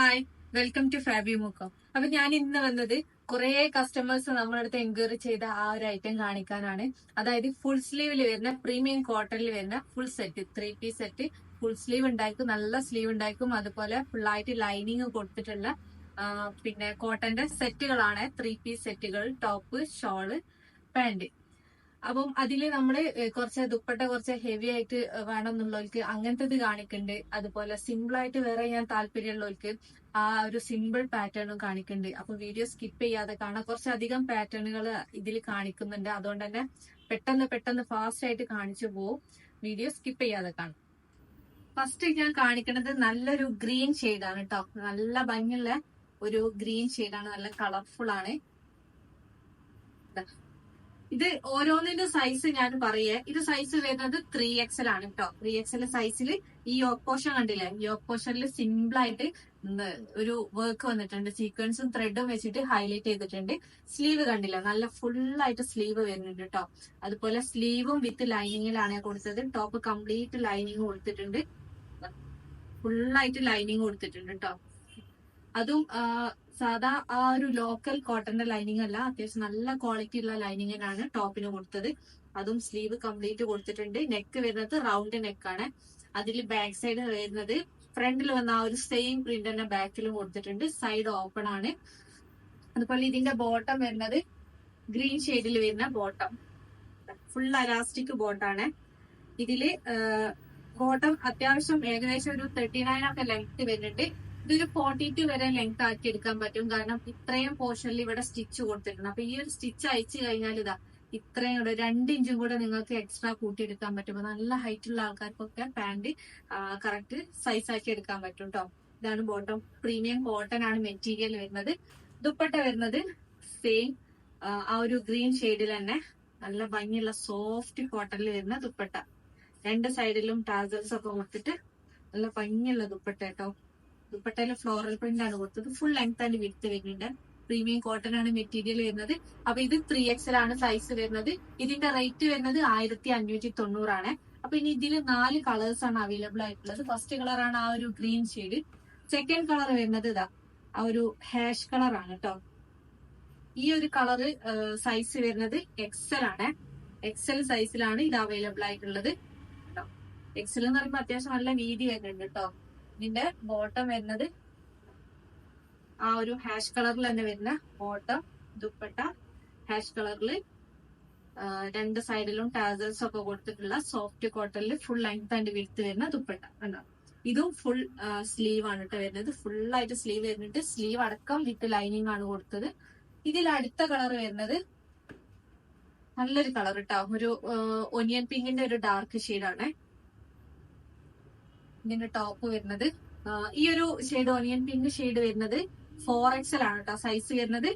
Hi welcome to ഫാബി മുക്കോ അപ്പൊ ഞാൻ ഇന്ന് വന്നത് കുറെ കസ്റ്റമേഴ്സ് നമ്മുടെ അടുത്ത് എൻക്വയറി ചെയ്ത ആ ഒരു ഐറ്റം കാണിക്കാനാണ്. അതായത് ഫുൾ സ്ലീവിൽ വരുന്ന പ്രീമിയം കോട്ടണിൽ വരുന്ന full set three piece set full sleeve ഉണ്ടായിരിക്കും നല്ല സ്ലീവ് ഉണ്ടായിരിക്കും അതുപോലെ ഫുൾ ആയിട്ട് ലൈനിങ് കൊടുത്തിട്ടുള്ള പിന്നെ കോട്ടന്റെ സെറ്റുകളാണ് ത്രീ പീസ് സെറ്റുകൾ ടോപ്പ് ഷോൾ പാന്റ് അപ്പം അതിൽ നമ്മൾ കുറച്ച് ദുപ്പട്ട കുറച്ച് ഹെവി ആയിട്ട് വേണം എന്നുള്ളവർക്ക് അങ്ങനത്തെ കാണിക്കുന്നുണ്ട് അതുപോലെ സിമ്പിൾ ആയിട്ട് വേറെ ഞാൻ താല്പര്യമുള്ളവർക്ക് ആ ഒരു സിമ്പിൾ പാറ്റേണും കാണിക്കണ്ട്. അപ്പൊ വീഡിയോ സ്കിപ്പ് ചെയ്യാതെ കാണാം. കുറച്ചധികം പാറ്റേണുകൾ ഇതിൽ കാണിക്കുന്നുണ്ട്. അതുകൊണ്ട് തന്നെ പെട്ടെന്ന് പെട്ടെന്ന് ഫാസ്റ്റ് ആയിട്ട് കാണിച്ചു പോവും. വീഡിയോ സ്കിപ്പ് ചെയ്യാതെ കാണാം. ഫസ്റ്റ് ഞാൻ കാണിക്കുന്നത് നല്ലൊരു ഗ്രീൻ ആണ് കേട്ടോ നല്ല ഭംഗിയുള്ള ഒരു ഗ്രീൻ ആണ്. നല്ല കളർഫുൾ ആണ്. ഇത് ഓരോന്നിന്റെ സൈസ് ഞാൻ പറയേ. ഇത് സൈസ് വരുന്നത് ത്രീ എക്സൽ ആണ് കേട്ടോ ത്രീ എക്സൽ സൈസിൽ ഈ ഓപ്പോഷൻ കണ്ടില്ലേ? ഈ ഓപ്പോഷനിൽ സിമ്പിൾ ആയിട്ട് ഒരു വർക്ക് വന്നിട്ടുണ്ട്. സീക്വൻസും ത്രെഡും വെച്ചിട്ട് ഹൈലൈറ്റ് ചെയ്തിട്ടുണ്ട്. സ്ലീവ് കണ്ടില്ല? നല്ല ഫുൾ ആയിട്ട് സ്ലീവ് വരുന്നുണ്ട് കേട്ടോ അതുപോലെ സ്ലീവും വിത്ത് ലൈനിങ്ങിലാണ് കൊടുത്തത്. ടോപ്പ് കംപ്ലീറ്റ് ലൈനിങ് കൊടുത്തിട്ടുണ്ട്. ഫുൾ ആയിട്ട് ലൈനിങ് കൊടുത്തിട്ടുണ്ട് കേട്ടോ അതും സാധാ ആ ഒരു ലോക്കൽ കോട്ടന്റെ ലൈനിങ് അല്ല അത്യാവശ്യം നല്ല ക്വാളിറ്റി ഉള്ള ലൈനിങ്ങിനാണ് ടോപ്പിന് കൊടുത്തത്. അതും സ്ലീവ് കംപ്ലീറ്റ് കൊടുത്തിട്ടുണ്ട്. നെക്ക് വരുന്നത് റൗണ്ട് നെക്കാണ് അതിൽ ബാക്ക് സൈഡ് വരുന്നത് ഫ്രണ്ടിൽ വന്ന ആ ഒരു സെയിം പ്രിന്റ് തന്നെ ബാക്കിലും കൊടുത്തിട്ടുണ്ട്. സൈഡ് ഓപ്പൺ ആണ്. അതുപോലെ ഇതിന്റെ ബോട്ടം വരുന്നത് ഗ്രീൻ ഷെയ്ഡിൽ വരുന്ന ബോട്ടം ഫുൾ അലാസ്റ്റിക് ബോട്ടാണ് ഇതിൽ ബോട്ടം അത്യാവശ്യം ഏകദേശം ഒരു തേർട്ടി നയൻ ഒക്കെ ലെങ്ത് വരുന്നുണ്ട്. ഇതൊരു ഫോർട്ടി ടു വരെ ലെങ്ത് ആക്കി എടുക്കാൻ പറ്റും. കാരണം ഇത്രയും പോർഷനിൽ ഇവിടെ സ്റ്റിച്ച് കൊടുത്തിട്ടുണ്ട്. അപ്പൊ ഈ ഒരു സ്റ്റിച്ച് അയച്ചു കഴിഞ്ഞാൽ ഇതാ ഇത്രയും കൂടെ രണ്ട് ഇഞ്ചും കൂടെ നിങ്ങൾക്ക് എക്സ്ട്രാ കൂട്ടിയെടുക്കാൻ പറ്റും. അപ്പൊ നല്ല ഹൈറ്റ് ഉള്ള ആൾക്കാർക്കൊക്കെ പാന്റ് കറക്റ്റ് സൈസ് ആക്കി എടുക്കാൻ പറ്റും കേട്ടോ ഇതാണ് ബോട്ടം പ്രീമിയം കോട്ടൺ ആണ് മെറ്റീരിയൽ വരുന്നത്. ദുപ്പട്ട വരുന്നത് സെയിം ആ ഒരു ഗ്രീൻ ഷെയ്ഡിൽ തന്നെ. നല്ല ഭംഗിയുള്ള സോഫ്റ്റ് കോട്ടണിൽ വരുന്ന ദുപ്പട്ട. രണ്ട് സൈഡിലും ടാസൽസ് ഒക്കെ കൊടുത്തിട്ട് നല്ല ഭംഗിയുള്ള ദുപ്പട്ട കേട്ടോ ദുപ്പട്ടയിൽ ഫ്ലോറൽ പ്രിന്റ് ആണ് കൊടുത്തത്. ഫുൾ ലെങ്ത് ആൻഡ് വിടുത്ത് വരുന്നുണ്ട് പ്രീമിയം കോട്ടൺ ആണ് മെറ്റീരിയൽ വരുന്നത്. അപ്പൊ ഇത് ത്രീ എക്സൽ ആണ് സൈസ് വരുന്നത്. ഇതിന്റെ റേറ്റ് വരുന്നത് ആയിരത്തി അഞ്ഞൂറ്റി തൊണ്ണൂറാണ് അപ്പൊ ഇനി ഇതിൽ നാല് കളേഴ്സ് ആണ് അവൈലബിൾ ആയിട്ടുള്ളത്. ഫസ്റ്റ് കളർ ആണ് ആ ഒരു ഗ്രീൻ ഷെയ്ഡ് സെക്കൻഡ് കളർ വരുന്നത് ഇതാ ആ ഒരു ഹാഷ് കളർ ആണ് കേട്ടോ ഈ ഒരു കളർ സൈസ് വരുന്നത് എക്സൽ ആണ്. എക്സൽ സൈസിലാണ് ഇത് അവൈലബിൾ ആയിട്ടുള്ളത്. എക്സൽ എന്ന് പറയുമ്പോൾ അത്യാവശ്യം നല്ല വീതി വരുന്നുണ്ട് കേട്ടോ ഇതിന്റെ ബോട്ടം വരുന്നത് ആ ഒരു ഹാഷ് കളറിൽ തന്നെ വരുന്ന ബോട്ടം ദുപ്പട്ട ഹാഷ് കളറിൽ രണ്ട് സൈഡിലും ടാസൽസ് ഒക്കെ കൊടുത്തിട്ടുള്ള സോഫ്റ്റ് കോട്ടണിൽ ഫുൾ ലെങ്ത് ആൻഡ് വിടുത്ത് വരുന്ന ദുപ്പട്ട കണ്ടോ? ഇതും ഫുൾ സ്ലീവ് ആണ് കേട്ടോ വരുന്നത്. ഫുൾ ആയിട്ട് സ്ലീവ് വരുന്നുണ്ട് സ്ലീവ് അടക്കം വിത്ത് ലൈനിങ് ആണ് കൊടുത്തത്. ഇതിൽ അടുത്ത കളർ വരുന്നത് നല്ലൊരു കളർ കേട്ടോ ഒരു ഒനിയൻ പിങ്കിന്റെ ഒരു ഡാർക്ക് ആണ്. ഇതിന്റെ ടോപ്പ് വരുന്നത്. ഈ ഒരു ഷെയ്ഡ് ഓണിയൻ പിങ്ക് ഷെയ്ഡ് വരുന്നത് ഫോർ എക്സൽ ആണ് കേട്ടോ സൈസ് വരുന്നത്.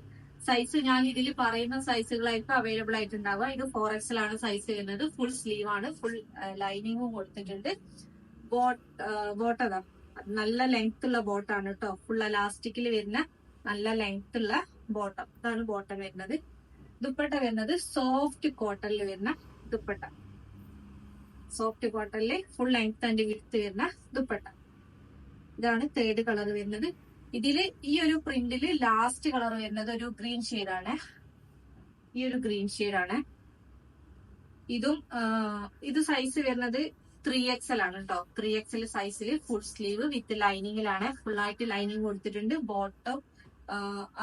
സൈസ് ഞാൻ ഇതിൽ പറയുന്ന സൈസുകളായിരിക്കും അവൈലബിൾ ആയിട്ടുണ്ടാവുക. ഇത് ഫോർ എക്സൽ ആണ് സൈസ് വരുന്നത്. ഫുൾ സ്ലീവ് ആണ്. ഫുൾ ലൈനിങ്ങും കൊടുത്തിട്ടുണ്ട്. ബോട്ട് ബോട്ടതാ നല്ല ലെങ്ത് ഉള്ള ബോട്ടാണ് കേട്ടോ. ഫുൾ അലാസ്റ്റിക്കിൽ വരുന്ന നല്ല ലെങ്ത് ഉള്ള ബോട്ടം ഇതാണ് ബോട്ടം വരുന്നത്. ദുപ്പട്ട വരുന്നത് സോഫ്റ്റ് കോട്ടണിൽ വരുന്ന ദുപ്പട്ട. സോഫ്റ്റ് കോട്ടണിൽ ഫുൾ ലെങ്ത് ആൻഡ് വിത്ത് വരുന്ന ദുപ്പട്ട. ഇതാണ് തേർഡ് കളർ വരുന്നത്. ഇതിൽ ഈ ഒരു പ്രിന്റിൽ ലാസ്റ്റ് കളർ വരുന്നത് ഒരു ഗ്രീൻ ആണ്. ഈ ഒരു ഗ്രീൻ ആണ്. ഇതും ഇത് സൈസ് വരുന്നത് ത്രീ എക്സൽ ആണ് കേട്ടോ ത്രീ എക്സൽ സൈസിൽ ഫുൾ സ്ലീവ് വിത്ത് ലൈനിങ്ങിലാണ് ഫുൾ ആയിട്ട് ലൈനിങ് കൊടുത്തിട്ടുണ്ട്. ബോട്ടം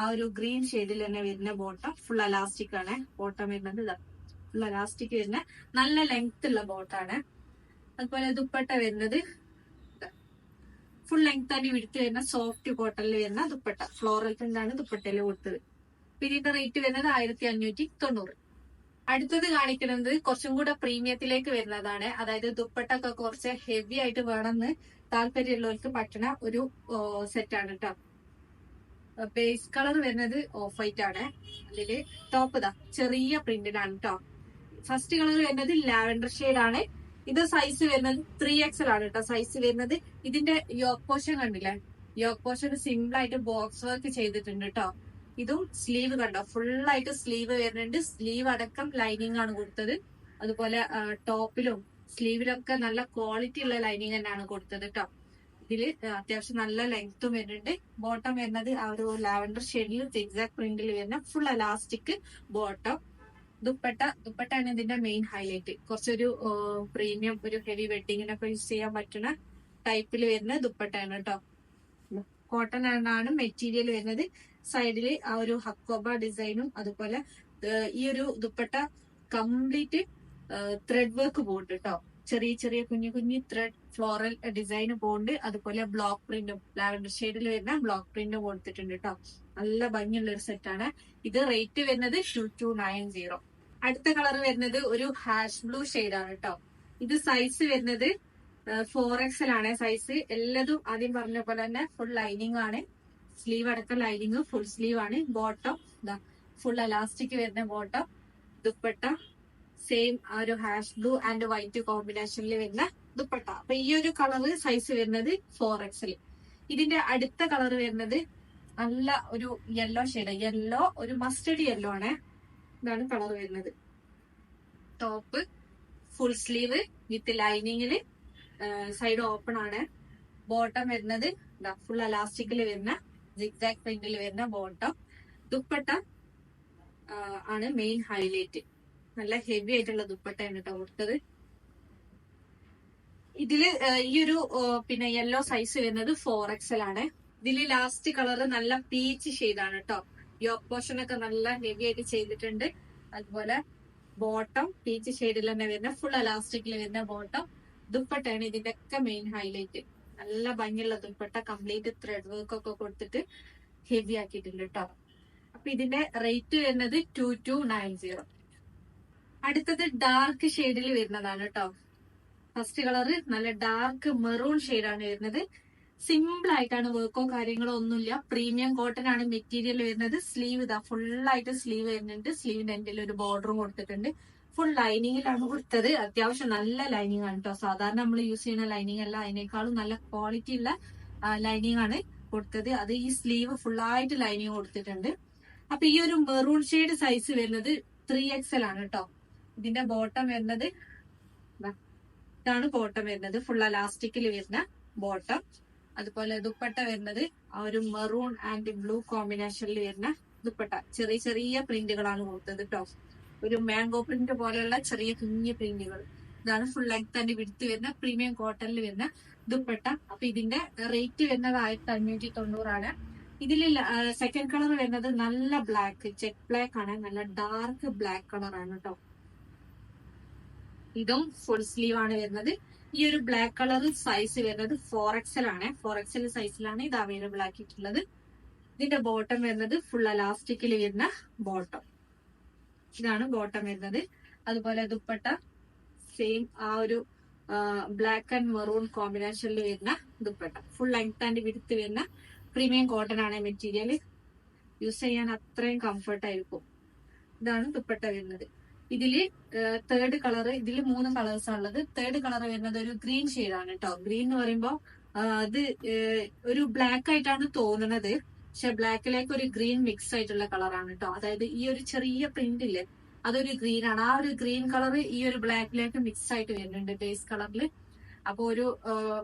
ആ ഒരു ഗ്രീൻ ഷെയ്ഡിൽ തന്നെ വരുന്ന ബോട്ടം ഫുൾ അലാസ്റ്റിക് ആണ്. ബോട്ടം വരുന്നത് ഇതാ. അലാസ്റ്റിക് വരുന്ന നല്ല ലെങ്ത് ഉള്ള ബോട്ടാണ് അതുപോലെ ദുപ്പട്ട വരുന്നത് ഫുൾ ലെങ്ത് തന്നെ വിടുത്ത് വരുന്ന സോഫ്റ്റ് കോട്ടണിൽ വരുന്ന ദുപ്പട്ട. ഫ്ലോറൽ പ്രിന്റ് ആണ് ദുപ്പട്ടയിൽ കൊടുത്തത്. ഇതിന്റെ റേറ്റ് വരുന്നത് ആയിരത്തി അഞ്ഞൂറ്റി തൊണ്ണൂറ് അടുത്തത് കാണിക്കുന്നത് കുറച്ചും കൂടെ പ്രീമിയത്തിലേക്ക് വരുന്നതാണ്. അതായത് ദുപ്പട്ടൊക്കെ കുറച്ച് ഹെവി ആയിട്ട് വേണമെന്ന് താല്പര്യമുള്ളവർക്ക് പറ്റണ ഒരു സെറ്റ് ആണ് കേട്ടോ ബേസ് കളർ വരുന്നത് ഓഫ് വൈറ്റ് ആണ്. അതിൽ ടോപ്പ് ഇതാ ചെറിയ പ്രിന്റഡ് ആണ് കേട്ടോ ഫസ്റ്റ് കളർ വരുന്നത് ലാവൻഡർ ഷെയ്ഡ് ആണ്. ഇത് സൈസ് വരുന്നത് ത്രീ എക്സൽ ആണ് കേട്ടോ സൈസ് വരുന്നത് ഇതിന്റെ യോക്ക് പോഷൻ കണ്ടില്ലേ? യോക്ക് പോഷൻ സിമ്പിൾ ആയിട്ട് ബോക്സ് വർക്ക് ചെയ്തിട്ടുണ്ട് കേട്ടോ ഇതും സ്ലീവ് കണ്ടോ? ഫുൾ ആയിട്ട് സ്ലീവ് വരുന്നുണ്ട്. സ്ലീവ് അടക്കം ലൈനിങ് ആണ് കൊടുത്തത്. അതുപോലെ ടോപ്പിലും സ്ലീവിലൊക്കെ നല്ല ക്വാളിറ്റി ഉള്ള ലൈനിങ് തന്നെയാണ് കൊടുത്തത് കേട്ടോ ഇതിൽ അത്യാവശ്യം നല്ല ലെങ്ത്തും വരുന്നുണ്ട്. ബോട്ടം വരുന്നത് ആ ഒരു ലാവൻഡർ ഷെയ്ഡിൽ എക്സാക്ട് പ്രിന്റിൽ വരുന്ന ഫുൾ അലാസ്റ്റിക് ബോട്ടം ദുപ്പട്ട ദുപ്പട്ടയാണ് ഇതിന്റെ മെയിൻ ഹൈലൈറ്റ് കുറച്ചൊരു പ്രീമിയം ഒരു ഹെവി വെഡിങ്ങിനൊക്കെ യൂസ് ചെയ്യാൻ പറ്റുന്ന ടൈപ്പിൽ വരുന്ന ദുപ്പട്ടയാണ് കേട്ടോ കോട്ടൺ ആണ് മെറ്റീരിയൽ വരുന്നത്. സൈഡിൽ ആ ഒരു ഹക്കോബ ഡിസൈനും അതുപോലെ ഈ ഒരു ദുപ്പട്ട കംപ്ലീറ്റ് ത്രെഡ് വർക്ക് പോകുന്നുണ്ട് കേട്ടോ ചെറിയ ചെറിയ കുഞ്ഞു കുഞ്ഞു ത്രെഡ് ഫ്ലോറൽ ഡിസൈൻ പോകുന്നുണ്ട് അതുപോലെ ബ്ലോക്ക് പ്രിന്റും ലാവൻഡർ ഷെയ്ഡിൽ വരുന്ന ബ്ലോക്ക് പ്രിന്റും കൊടുത്തിട്ടുണ്ട് കേട്ടോ നല്ല ഭംഗിയുള്ള ഒരു സെറ്റാണ് ഇത് റേറ്റ് വരുന്നത് ടു ടു നയൻ സീറോ അടുത്ത കളർ വരുന്നത് ഒരു ഹാഷ് ബ്ലൂ ആണ് കേട്ടോ ഇത് സൈസ് വരുന്നത് ഫോർ എക്സൽ ആണ് സൈസ് എല്ലാതും ആദ്യം പറഞ്ഞ പോലെ തന്നെ ഫുൾ ലൈനിങ് ആണ്. സ്ലീവ് അടക്കം ലൈനിങ് ഫുൾ സ്ലീവ് ആണ്. ബോട്ടം ഇതാ ഫുൾ അലാസ്റ്റിക് വരുന്ന ബോട്ടം ദുപ്പട്ട സെയിം ആ ഒരു ഹാഷ് ബ്ലൂ ആൻഡ് വൈറ്റ് കോമ്പിനേഷനിൽ വരുന്ന ദുപ്പട്ട. അപ്പൊ ഈ ഒരു കളർ സൈസ് വരുന്നത് ഫോർ എക്സൽ ഇതിന്റെ അടുത്ത കളർ വരുന്നത് നല്ല ഒരു യെല്ലോ ഷെയ്ഡ് യെല്ലോ ഒരു മസ്റ്റഡ് യെല്ലോ ആണ്. ഇതാണ് കളർ വരുന്നത്. ടോപ്പ് ഫുൾ സ്ലീവ് വിത്ത് ലൈനിങ്ങിൽ സൈഡ് ഓപ്പൺ ആണ്. ബോട്ടം വരുന്നത് ഫുൾ അലാസ്റ്റിക്കിൽ വരുന്ന ജിഗ്സാക് പ്രിന്റിൽ വരുന്ന ബോട്ടം ദുപ്പട്ട ആണ് മെയിൻ ഹൈലൈറ്റ് നല്ല ഹെവി ആയിട്ടുള്ള ദുപ്പട്ടയാണ് കേട്ടോ കൊടുത്തത്. ഇതിൽ ഈയൊരു പിന്നെ യെല്ലോ സൈസ് വരുന്നത് ഫോർ എക്സൽ ആണ് ഇതിൽ ലാസ്റ്റ് കളർ നല്ല പീച്ച് ഷെയ്ഡാണ് കേട്ടോ യോക്ക് പോർഷൻ ഒക്കെ നല്ല ഹെവി ആയിട്ട് ചെയ്തിട്ടുണ്ട്. അതുപോലെ ബോട്ടം പീച്ച് ഷെയ്ഡിൽ തന്നെ വരുന്ന ഫുൾ അലാസ്റ്റിക്കിൽ വരുന്ന ബോട്ടം ദുപ്പട്ടയാണ് ഇതിന്റെ ഒക്കെ മെയിൻ ഹൈലൈറ്റ് നല്ല ഭംഗിയുള്ള ദുപ്പട്ട കംപ്ലീറ്റ് ത്രെഡ് വർക്ക് ഒക്കെ കൊടുത്തിട്ട് ഹെവി ആക്കിയിട്ടുണ്ട് കേട്ടോ അപ്പൊ ഇതിന്റെ റേറ്റ് വരുന്നത് ടു ടു നയൻ സീറോ അടുത്തത് ഡാർക്ക് ഷെയ്ഡിൽ വരുന്നതാണ് കേട്ടോ ഫസ്റ്റ് കളർ നല്ല ഡാർക്ക് മെറൂൺ ഷെയ്ഡാണ് വരുന്നത്. സിമ്പിൾ ആയിട്ടാണ് വർക്കോ കാര്യങ്ങളോ ഒന്നുമില്ല. പ്രീമിയം കോട്ടൺ ആണ് മെറ്റീരിയൽ വരുന്നത്. സ്ലീവ് ഇതാ ഫുൾ ആയിട്ട് സ്ലീവ് വരുന്നുണ്ട് സ്ലീവിന്റെ എൻഡിൽ ഒരു ബോർഡറും കൊടുത്തിട്ടുണ്ട്. ഫുൾ ലൈനിങ്ങിലാണ് കൊടുത്തത്. അത്യാവശ്യം നല്ല ലൈനിങ് ആണ് കേട്ടോ സാധാരണ നമ്മൾ യൂസ് ചെയ്യുന്ന ലൈനിങ് അല്ല. അതിനേക്കാളും നല്ല ക്വാളിറ്റി ഉള്ള ലൈനിങ് ആണ് കൊടുത്തത്. അത് ഈ സ്ലീവ് ഫുൾ ആയിട്ട് ലൈനിങ് കൊടുത്തിട്ടുണ്ട്. അപ്പൊ ഈ ഒരു മെറൂൺ ഷെയ്ഡ് സൈസ് വരുന്നത് ത്രീ എക്സൽ ആണ് കേട്ടോ ഇതിന്റെ ബോട്ടം വരുന്നത് ഇതാണ് ബോട്ടം വരുന്നത്. ഫുൾ അലാസ്റ്റിക്കിൽ വരുന്ന ബോട്ടം അതുപോലെ ദുപ്പട്ട വരുന്നത് ആ ഒരു മെറൂൺ ആൻഡ് ബ്ലൂ കോമ്പിനേഷനിൽ വരുന്ന ദുപ്പട്ട. ചെറിയ ചെറിയ പ്രിന്റുകളാണ് കൊടുത്തത് കേട്ടോ ഒരു മാംഗോ പ്രിന്റ് പോലെയുള്ള ചെറിയ കുഞ്ഞു പ്രിന്റുകൾ ഇതാണ് ഫുൾ ലെങ്ത് തന്നെ വിടുത്ത് വരുന്ന പ്രീമിയം കോട്ടണിൽ വരുന്ന ദുപ്പട്ട. അപ്പൊ ഇതിന്റെ റേറ്റ് വരുന്നത് ആയിരത്തി അഞ്ഞൂറ്റി തൊണ്ണൂറാണ് ഇതിൽ സെക്കൻഡ് കളർ വരുന്നത് നല്ല ബ്ലാക്ക് ചെക്ക് ബ്ലാക്ക് ആണ്. നല്ല ഡാർക്ക് ബ്ലാക്ക് കളർ ആണ് കേട്ടോ ഇതും ഫുൾ സ്ലീവ് ആണ് വരുന്നത്. ഈ ഒരു ബ്ലാക്ക് കളർ സൈസ് വരുന്നത് ഫോർ എക്സൽ ആണ്. ഫോർ എക്സൽ സൈസിലാണ് ഇത് അവൈലബിൾ ആക്കിയിട്ടുള്ളത്. ഇതിന്റെ ബോട്ടം വരുന്നത് ഫുൾ അലാസ്റ്റിക്കിൽ വരുന്ന ബോട്ടം ഇതാണ് ബോട്ടം വരുന്നത്. അതുപോലെ ദുപ്പട്ട സെയിം ആ ഒരു ബ്ലാക്ക് ആൻഡ് മെറൂൺ കോമ്പിനേഷനിൽ വരുന്ന ദുപ്പട്ട. ഫുൾ ലെങ്ത് ആൻഡ് വിടുത്ത് വരുന്ന പ്രീമിയം കോട്ടൺ ആണ് മെറ്റീരിയൽ യൂസ് ചെയ്യാൻ അത്രയും കംഫർട്ട് ആയിരിക്കും. ഇതാണ് ദുപ്പട്ട വരുന്നത്. ഇതിൽ തേർഡ് കളർ ഇതിൽ മൂന്ന് കളേഴ്സ് ഉള്ളത്. തേർഡ് കളർ വരുന്നത് ഒരു ഗ്രീൻ ആണ് കേട്ടോ ഗ്രീൻ എന്ന് പറയുമ്പോൾ അത് ഒരു ബ്ലാക്ക് ആയിട്ടാണ് തോന്നുന്നത് പക്ഷെ ബ്ലാക്കിലേക്ക് ഒരു ഗ്രീൻ മിക്സ് ആയിട്ടുള്ള കളറാണ് കേട്ടോ അതായത് ഈ ഒരു ചെറിയ പ്രിന്റ് ഇല്ലേ അതൊരു ഗ്രീൻ ആണ്. ആ ഒരു ഗ്രീൻ കളർ ഈ ഒരു ബ്ലാക്കിലേക്ക് മിക്സ് ആയിട്ട് വരുന്നുണ്ട് ബേസ് കളറിൽ അപ്പൊ ഒരു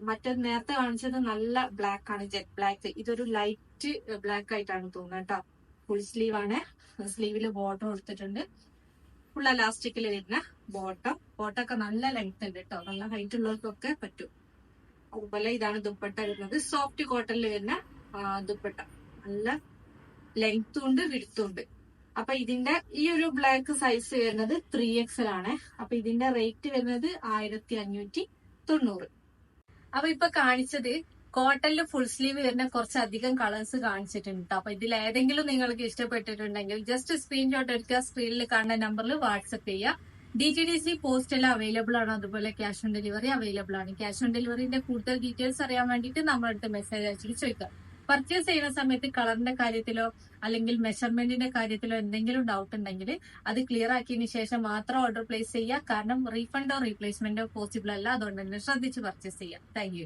മറ്റേ നേരത്തെ കാണിച്ചത് നല്ല ബ്ലാക്ക് ആണ് ജെറ്റ് ബ്ലാക്ക് ഇതൊരു ലൈറ്റ് ബ്ലാക്ക് ആയിട്ടാണ് തോന്നുന്നത് കേട്ടോ ഫുൾ സ്ലീവ് ആണ്. സ്ലീവിൽ ബോർഡർ കൊടുത്തിട്ടുണ്ട്. ഫുൾ അലാസ്റ്റിക്കിൽ വരുന്ന ബോട്ടം ബോട്ടൊക്കെ നല്ല ലെങ്ത് ഉണ്ട് കേട്ടോ നല്ല ഹൈറ്റ് ഉള്ളവർക്കൊക്കെ പറ്റും. അതുപോലെ ഇതാണ് ദുപ്പട്ട വരുന്നത്. സോഫ്റ്റ് കോട്ടണിൽ വരുന്ന ദുപ്പട്ട. നല്ല ലെങ്ത്തും ഉണ്ട് വിടുത്തും ഉണ്ട്. അപ്പൊ ഇതിന്റെ ഈ ഒരു ബ്ലാക്ക് സൈസ് വരുന്നത് ത്രീ എക്സൽ ആണ്. അപ്പൊ ഇതിന്റെ റേറ്റ് വരുന്നത് ആയിരത്തി അഞ്ഞൂറ്റി തൊണ്ണൂറ്. അപ്പൊ ഇപ്പൊ കാണിച്ചത് കോട്ടണിൽ ഫുൾ സ്ലീവ് വരുന്ന കുറച്ചധികം കളേഴ്സ് കാണിച്ചിട്ടുണ്ട്. കേട്ടോ അപ്പൊ ഇതിൽ ഏതെങ്കിലും നിങ്ങൾക്ക് ഇഷ്ടപ്പെട്ടിട്ടുണ്ടെങ്കിൽ ജസ്റ്റ് സ്ക്രീൻഷോട്ട് എടുക്കുക സ്ക്രീനിൽ കാണുന്ന നമ്പറിൽ വാട്സപ്പ് ചെയ്യുക. D T D C post എല്ലാം അവൈലബിൾ ആണ്. അതുപോലെ ക്യാഷ് ഓൺ ഡെലിവറി അവൈലബിൾ ആണ്. ക്യാഷ് ഓൺ ഡെലിവറിന്റെ കൂടുതൽ ഡീറ്റെയിൽസ് അറിയാൻ വേണ്ടിട്ട് നമ്മളടുത്ത് മെസ്സേജ് അയച്ചിട്ട് ചോദിക്കാം പർച്ചേസ് ചെയ്യുന്ന സമയത്ത് കളറിന്റെ കാര്യത്തിലോ അല്ലെങ്കിൽ മെഷർമെന്റിന്റെ കാര്യത്തിലോ എന്തെങ്കിലും ഡൗട്ട് ഉണ്ടെങ്കിൽ അത് ക്ലിയർ ആക്കിയതിനു ശേഷം മാത്രം ഓർഡർ പ്ലേസ് ചെയ്യുക. കാരണം റീഫണ്ടോ റീപ്ലേസ്മെന്റോ പോസിബിൾ അല്ല. അതുകൊണ്ട് തന്നെ ശ്രദ്ധിച്ച് പർച്ചേസ് ചെയ്യുക. താങ്ക്